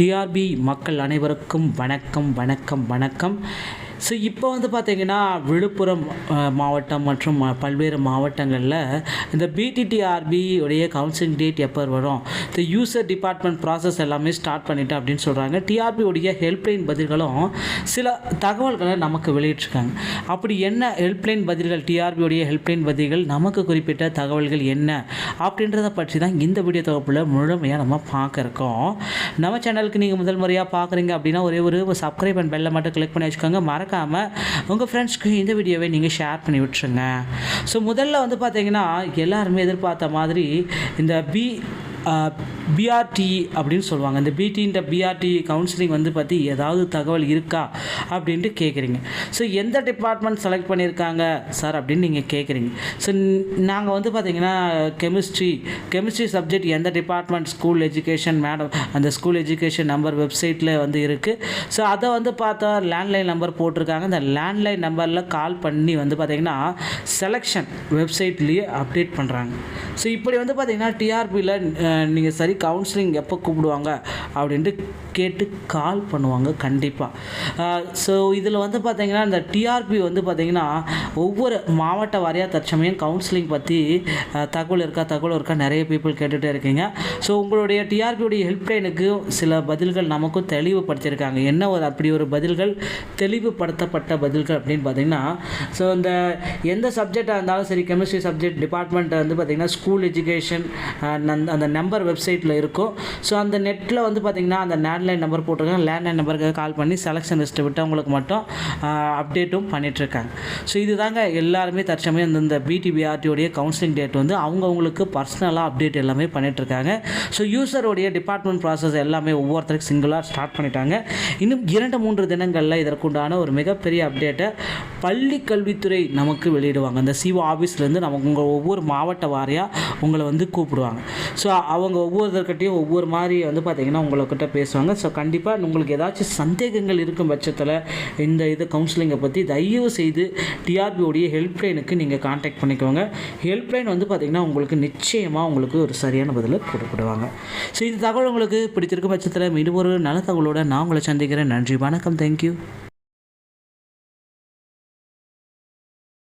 TRP மக்கள் அனைவருக்கும் வணக்கம் வணக்கம் வணக்கம். ஸோ இப்போ வந்து பார்த்திங்கன்னா விழுப்புரம் மாவட்டம் மற்றும் பல்வேறு மாவட்டங்களில் இந்த பிடிடிஆர்பி உடைய கவுன்சிலிங் டேட் எப்போ வரும்? இந்த யூசர் டிபார்ட்மெண்ட் ப்ராசஸ் எல்லாமே ஸ்டார்ட் பண்ணிட்டேன் அப்படின்னு சொல்கிறாங்க டிஆர்பி உடைய ஹெல்ப்லைன் பதில்களும் சில தகவல்களை நமக்கு வெளியிட்டிருக்காங்க. அப்படி என்ன ஹெல்ப்லைன் பதில்கள் டிஆர்பி உடைய ஹெல்ப்லைன் பதில்கள் நமக்கு குறிப்பிட்ட தகவல்கள் என்ன அப்படின்றத பற்றி தான் இந்த வீடியோ தொகுப்பில் முழுமையாக நம்ம பார்க்க இருக்கோம். நம்ம சேனலுக்கு நீங்கள் முதல் முறையாக பார்க்குறீங்க அப்படின்னா ஒரே ஒரு சப்ஸ்கிரைப் அண்ட் பெல்லை மட்டும் கிளிக் பண்ணி வச்சுக்கோங்க. மறக்க மறக்காமல் உங்கள் ஃப்ரெண்ட்ஸ்க்கு இந்த வீடியோவை நீங்கள் ஷேர் பண்ணி விட்டுருங்க. ஸோ முதல்ல வந்து பார்த்தீங்கன்னா எல்லாருமே எதிர்பார்த்த மாதிரி இந்த பி பிஆர்டி அப்படின்னு சொல்லுவாங்க. இந்த பிடின்ற பிஆர்டி கவுன்சிலிங் வந்து பற்றி ஏதாவது தகவல் இருக்கா அப்படின்ட்டு கேட்குறீங்க ஸோ எந்த டிபார்ட்மெண்ட் செலக்ட் பண்ணியிருக்காங்க சார் அப்படின்னு நீங்கள் கேட்குறீங்க ஸோ நாங்கள் வந்து பார்த்தீங்கன்னா கெமிஸ்ட்ரி கெமிஸ்ட்ரி சப்ஜெக்ட் எந்த டிபார்ட்மெண்ட் ஸ்கூல் எஜுகேஷன் மேடம் அந்த ஸ்கூல் எஜுகேஷன் நம்பர் வெப்சைட்டில் வந்து இருக்குது ஸோ அதை வந்து பார்த்தா லேண்ட்லைன் நம்பர் போட்டிருக்காங்க. அந்த லேண்ட்லைன் நம்பரில் கால் பண்ணி வந்து பார்த்தீங்கன்னா செலெக்ஷன் வெப்சைட்லேயே அப்டேட் பண்ணுறாங்க ஸோ இப்படி வந்து பார்த்தீங்கன்னா டிஆர்பியில் நீங்கள் சரி கவுன்சிலிங் எப்போ கூப்பிடுவாங்க அப்படின்ட்டு கேட்டு கால் பண்ணுவாங்க கண்டிப்பாக ஸோ இதில் வந்து பார்த்தீங்கன்னா இந்த டிஆர்பி வந்து பார்த்தீங்கன்னா ஒவ்வொரு மாவட்ட வாரியாக தற்சமயம் கவுன்சிலிங் பற்றி தகவல் இருக்கா தகவல் இருக்கா நிறைய பீப்புள் கேட்டுகிட்டே இருக்கீங்க. ஸோ உங்களுடைய டிஆர்பியுடைய ஹெல்ப்லைனுக்கு சில பதில்கள் நமக்கும் தெளிவுபடுத்தியிருக்காங்க. என்ன ஒரு அப்படி ஒரு பதில்கள்? தெளிவுபடுத்தப்பட்ட பதில்கள் அப்படின்னு பார்த்தீங்கன்னா ஸோ இந்த எந்த சப்ஜெக்டாக இருந்தாலும் சரி கெமிஸ்ட்ரி சப்ஜெக்ட் டிபார்ட்மெண்ட்டை வந்து பார்த்திங்கன்னா ஸ்கூல் ஸ்கூல் uh, எஜுகேஷன் அந்த நம்பர் வெப்சைட்டில் இருக்கும் ஸோ அந்த நெட்டில் வந்து பார்த்திங்கன்னா அந்த லேண்ட்லைன் நம்பர் போட்டிருக்காங்க. லேண்ட்லைன் நம்பருக்கு கால் பண்ணி செலெக்ஷன் லிஸ்ட்டு விட்டவங்களுக்கு மட்டும் uh, அப்டேட்டும் பண்ணிகிட்ருக்காங்க ஸோ இதுதாங்க எல்லாருமே தற்சமயம் இந்த- இந்த பிடிபிஆர்டியோடைய கவுன்சிலிங் டேட் வந்து அவங்கவுங்களுக்கு பர்சனலாக அப்டேட் எல்லாமே பண்ணிகிட்ருக்காங்க ஸோ யூசருடைய டிபார்ட்மெண்ட் ப்ராசஸ் எல்லாமே ஒவ்வொருத்தருக்கு சிங்கிளாக ஸ்டார்ட் பண்ணிட்டாங்க. இன்னும் இரண்டு மூன்று தினங்களில் இதற்குண்டான ஒரு மிகப்பெரிய அப்டேட்டை பள்ளி கல்வித்துறை நமக்கு வெளியிடுவாங்க. அந்த சிஓ ஆஃபீஸ்லேருந்து நமக்கு உங்கள் ஒவ்வொரு மாவட்ட வாரியாக உங்களை வந்து கூப்பிடுவாங்க. ஸோ அவங்க ஒவ்வொருத்தர்கிட்டையும் ஒவ்வொரு மாதிரி வந்து பார்த்திங்கன்னா உங்கள்கிட்ட பேசுவாங்க. ஸோ கண்டிப்பாக உங்களுக்கு ஏதாச்சும் சந்தேகங்கள் இருக்கும் பட்சத்தில் இந்த இது கவுன்சிலிங்கை பற்றி தயவு செய்து டிஆர்பியோடைய ஹெல்ப்லைனுக்கு நீங்கள் காண்டாக்ட் பண்ணிக்கோங்க. ஹெல்ப்லைன் வந்து பார்த்திங்கன்னா உங்களுக்கு நிச்சயமாக உங்களுக்கு ஒரு சரியான பதிலை கொடுப்படுவாங்க ஸோ இந்த தகவல் உங்களுக்கு பிடிச்சிருக்கும் பட்சத்தில் மீண்டும் ஒரு நல்ல தகவலோட நான் உங்களை சந்திக்கிறேன். நன்றி வணக்கம். தேங்க்யூ